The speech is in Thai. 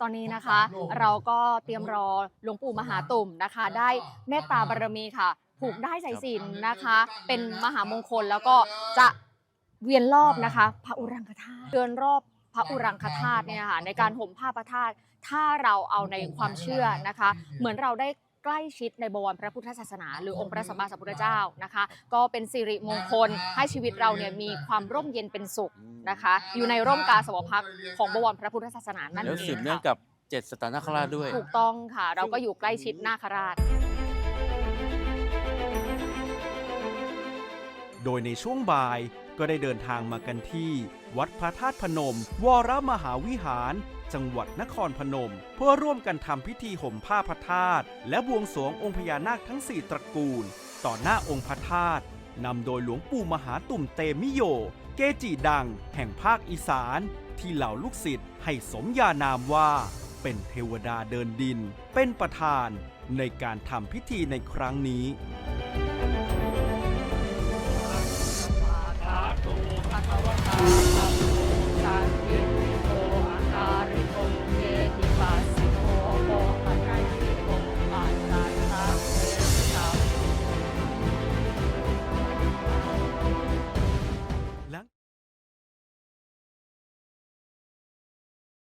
ตอนนี้นะคะ เราก็เตรียมรอหลวงปู่มหาตุ่มนะคะ ได้เมตตาบารมีค่ะ ผูกได้ใส่สินนะคะ เป็นมหามงคลแล้วก็จะเวียนรอบนะคะ พระอุรังคธาตุเดินรอบพระอุรังคธาตุเนี่ยค่ะในการห่มผ้าพระธาตุถ้าเราเอาในความเชื่อนะคะ เหมือนเราได้ ใกล้ชิดในบวรพระพุทธศาสนา หรือองค์พระสัมมาสัมพุทธเจ้านะคะ ก็เป็นสิริมงคลให้ชีวิตเราเนี่ยมีความร่มเย็นเป็นสุขนะคะ อยู่ในร่มกาสาวพักตร์ของบวรพระพุทธศาสนานั่นแล้วเอสืบงเนื่องค่ะกับเจ็ดสตานคราชด้วย ถูกต้องค่ะ เราก็อยู่ใกล้ชิดนาคราช โดยในช่วงบ่ายก็ได้เดินทางมากันที่ วัดพระธาตุพนม วรมหาวิหาร จังหวัดนครพนม เพื่อร่วมกันทำพิธีห่มผ้าพระธาตุและบวงสรวงองค์พญานาคทั้ง 4 ตระกูล ต่อหน้าองค์พระธาตุนำโดยหลวงปู่มหาตุ่มเตมิโย เกจิดัง แห่งภาคอีสาน ที่เหล่าลูกศิษย์ให้สมญานามว่า เป็นเทวดาเดินดิน เป็นประธานในการทำพิธีในครั้งนี้